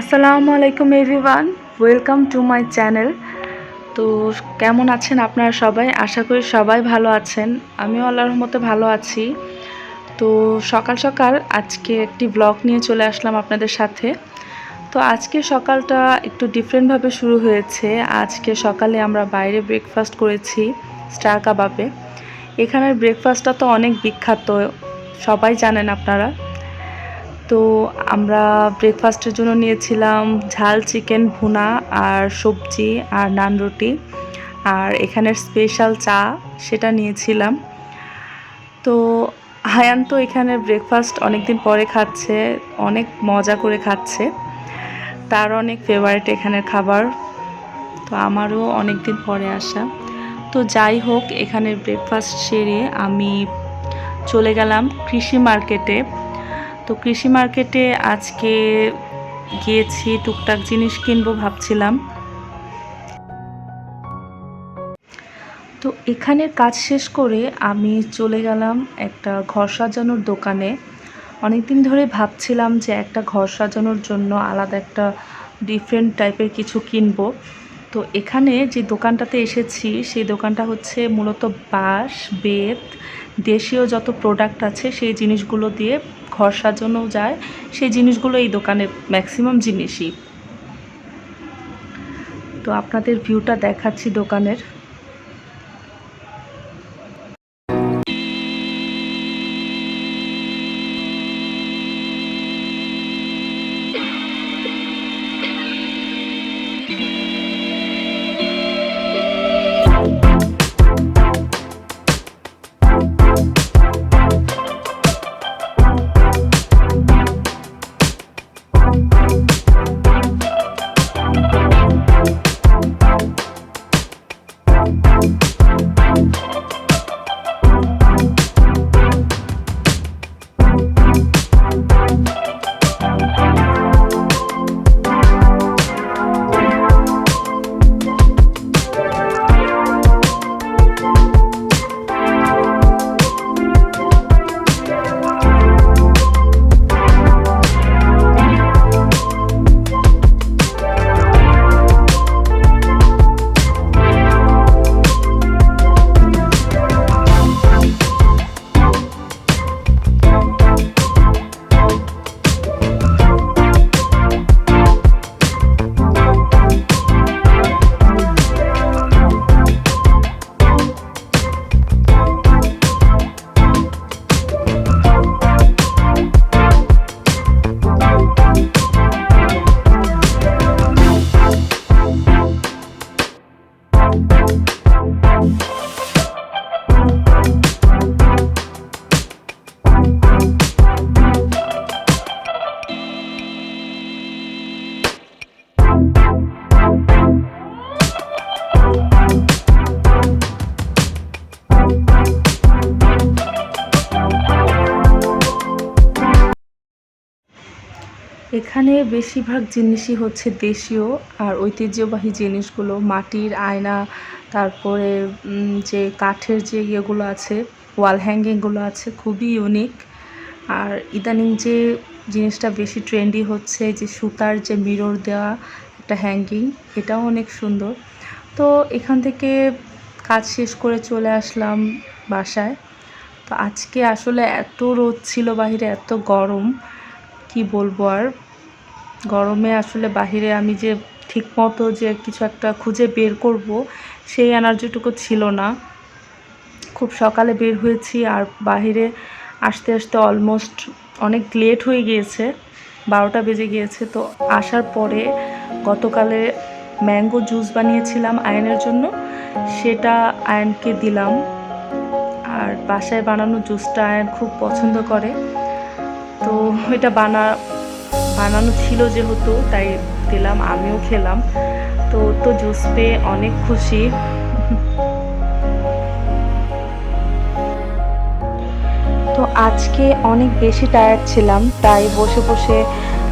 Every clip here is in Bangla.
আসসালামু আলাইকুম everyone, welcome to my channel. তো কেমন আছেন আপনারা সবাই? আশা করি সবাই ভালো আছেন। আমিও আল্লাহর রহমতে ভালো আছি। তো সকাল সকাল আজকে একটি ব্লগ নিয়ে চলে আসলাম আপনাদের সাথে। তো আজকে সকালটা একটু ডিফারেন্টভাবে শুরু হয়েছে। আজকে সকালে আমরা বাইরে ব্রেকফাস্ট করেছি স্টার কাবাবে। এখানের ব্রেকফাস্টটা তো অনেক বিখ্যাত, সবাই জানেন আপনারা। তো আমরা ব্রেকফাস্টের জন্য নিয়েছিলাম ঝাল চিকেন ভুনা আর সবজি আর নান রুটি। আর এখানের স্পেশাল চা সেটা নিয়েছিলাম। তো হায়ান তো এখানে ব্রেকফাস্ট অনেক দিন পরে খাচ্ছে, অনেক মজা করে খাচ্ছে। তার অনেক ফেভারিট এখানের খাবার। তো আমারও অনেক দিন পরে আসা। তো যাই হোক এখানে ব্রেকফাস্ট সেরে আমি চলে গেলাম কৃষি মার্কেটে তো কৃষি মার্কেটে আজকে গিয়েছি, টুকটাক জিনিস কিনবো ভাবছিলাম। তো এখানের কাজ শেষ করে আমি চলে গেলাম একটা ঘর সাজানোর দোকানে। অনেকদিন ধরে ভাবছিলাম যে একটা ঘর সাজানোর জন্য আলাদা একটা ডিফারেন্ট টাইপের কিছু কিনবো। তো এখানে যে দোকানটাতে এসেছি, সেই দোকানটা হচ্ছে মূলত বাঁশ, বেত, দেশীয় যত প্রোডাক্ট আছে, সেই জিনিসগুলো দিয়ে ঘর সাজানো যায়। সেই জিনিসগুলো এই দোকানে ম্যাক্সিমাম জিনিসই। তো আপনাদের ভিউটা দেখাচ্ছি দোকানের। এখানে বেশিরভাগ জিনিসই হচ্ছে দেশীয় আর ঐতিহ্যবাহী জিনিসগুলো, মাটির আয়না, তারপরে যে কাঠের যে ইয়েগুলো আছে ওয়াল হ্যাঙ্গিংগুলো আছে, খুবই ইউনিক আর ইদানিং যে জিনিসটা বেশি ট্রেন্ডি হচ্ছে, যে সুতার যে মিরর দেওয়া একটা হ্যাঙ্গিং এটাও অনেক সুন্দর। তো এখান থেকে কাজ শেষ করে চলে আসলাম বাসায়। তো আজকে আসলে এত রোদ ছিল বাহিরে, এত গরম, কি বলব আর? গরমে আসলে বাহিরে আমি যে ঠিকমতো যে কিছু একটা খুঁজে বের করব, সেই এনার্জিটুকু ছিল না। খুব সকালে বের হয়েছি আর বাহিরে আসতে আসতে অলমোস্ট অনেক লেট হয়ে গিয়েছে, বারোটা বেজে গিয়েছে। তো আসার পরে গতকালে ম্যাঙ্গো জুস বানিয়েছিলাম আয়নের জন্য, সেটা আয়নকে দিলাম। আর বাসায় বানানো জুসটা আয়ন খুব পছন্দ করে। তো এটা বানা বানানো ছিল যেহেতু, তাই দিলাম, আমিও খেলাম। তো তো জুস পেয়ে অনেক খুশি। তো আজকে অনেক বেশি টায়ার্ড ছিলাম, তাই বসে বসে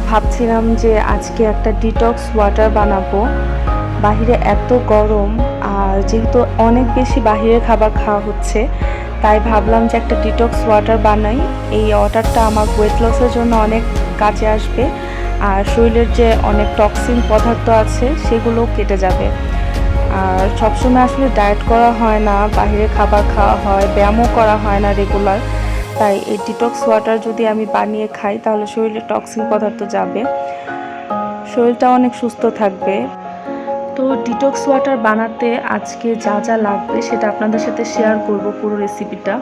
ভাবছিলাম যে আজকে একটা ডিটক্স ওয়াটার বানাবো। বাহিরে এত গরম, আর যেহেতু অনেক বেশি বাহিরের খাবার খাওয়া হচ্ছে, তাই ভাবলাম যে একটা ডিটক্স ওয়াটার বানাই। এই ওয়াটারটা আমার ওয়েট লসের জন্য অনেক কাজে আসবে। আর শরীরের যে অনেক টক্সিন পদার্থ আছে সেগুলো কেটে যাবে। আর সবসময় আসলে ডায়েট করা হয় না বাইরে খাবার খাওয়া হয়, ব্যায়ামও করা হয় না রেগুলার তাই এই ডিটক্স ওয়াটার যদি আমি বানিয়ে খাই, তাহলে শরীরে টক্সিন পদার্থ যাবে। শরীরটা অনেক সুস্থ থাকবে। তো ডিটক্স ওয়াটার বানাতে আজকে যা যা লাগবে, সেটা আপনাদের সাথে শেয়ার করব পুরো রেসিপিটা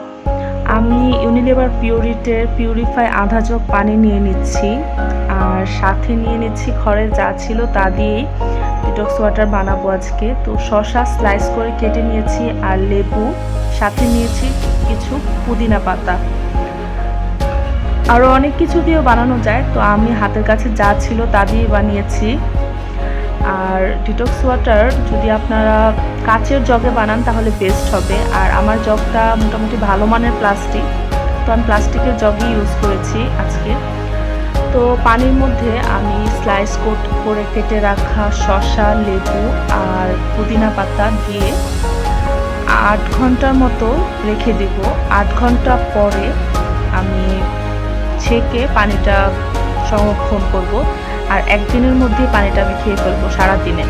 আমি ইউনিলেভার পিউরিটের পিউরিফাই আধা জগ পানি নিয়ে নিচ্ছি। আর সাথে নিয়ে নিচ্ছি ঘরে যা ছিল তা দিয়েই ডিটক্স ওয়াটার বানাবো আজকে। তো শশা স্লাইস করে কেটে নিয়েছি আর লেবু, সাথে নিয়েছি কিছু পুদিনা পাতা। আরও অনেক কিছু দিয়েও বানানো যায়, তো আমি হাতের কাছে যা ছিল তা দিয়ে বানিয়েছি। আর ডিটক্স ওয়াটার যদি আপনারা কাচের জগে বানান তাহলে বেস্ট হবে। আর আমার জগটা মোটামুটি ভালো মানের প্লাস্টিক তো আমি প্লাস্টিকের জগই ইউজ করেছি আজকে। তো পানির মধ্যে আমি স্লাইস কোট করে কেটে রাখা শসা, লেবু আর পুদিনা পাতা দিয়ে আট ঘণ্টার মতো রেখে দেব। আট ঘণ্টা পরে আমি ছেঁকে পানিটা সংরক্ষণ করব। আর একদিনের মধ্যে পানিটা আমি খেয়ে ফেলব সারাদিনে।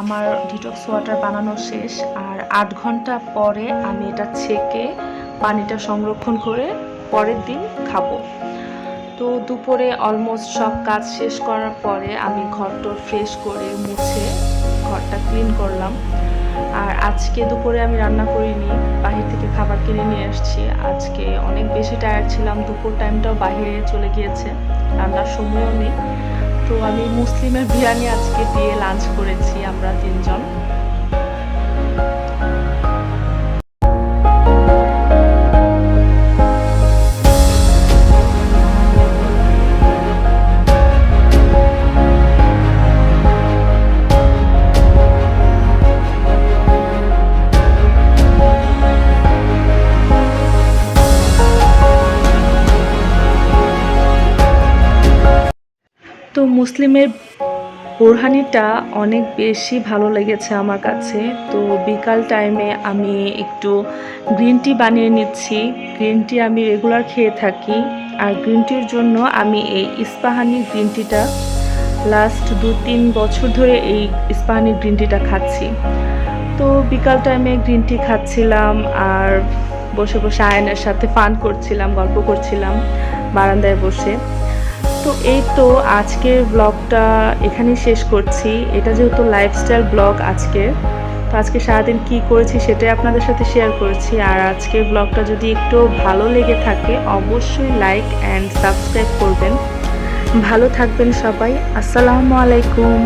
আমার ডিটক্স ওয়াটার বানানো শেষ আর আট ঘণ্টা পরে আমি এটা ছেঁকে পানিটা সংরক্ষণ করে পরের দিন খাব। তো দুপুরে অলমোস্ট সব কাজ শেষ করার পরে আমি ঘরটা ফ্রেশ করে মুছে ঘরটা ক্লিন করলাম। আর আজকে দুপুরে আমি রান্না করিনি, বাহির থেকে খাবার কিনে নিয়ে এসেছি আজকে অনেক বেশি টায়ার্ড ছিলাম, দুপুর টাইমটাও বাহিরে চলে গিয়েছে, রান্নার সময়ও নেই। তো আমি মুসলিমের বিরিয়ানি আজকে দিয়ে লাঞ্চ করেছি আমরা তিনজন। তো মুসলিমের বোরহানিটা অনেক বেশি ভালো লেগেছে আমার কাছে। তো বিকাল টাইমে আমি একটু গ্রিন টি বানিয়ে নিচ্ছি। গ্রিন টি আমি রেগুলার খেয়ে থাকি। আর গ্রিন টির জন্য আমি এই ইস্পাহানি গ্রিন টিটা লাস্ট দু তিন বছর ধরে এই ইস্পাহানি গ্রিন টিটা খাচ্ছি। তো বিকাল টাইমে গ্রিন টি খাচ্ছিলাম আর বসে বসে আয়নের সাথে ফান করছিলাম, গল্প করছিলাম বারান্দায় বসে। তো এই তো আজকের ব্লগটা এখানেই শেষ করছি। এটা যেহেতু লাইফস্টাইল ব্লগ আজকে, তো আজকে সারাদিন কি করেছি সেটাই আপনাদের সাথে শেয়ার করেছি। আর আজকের ব্লগটা যদি একটু ভালো লেগে থাকে, অবশ্যই লাইক অ্যান্ড সাবস্ক্রাইব করবেন। ভালো থাকবেন সবাই। আসসালামু আলাইকুম।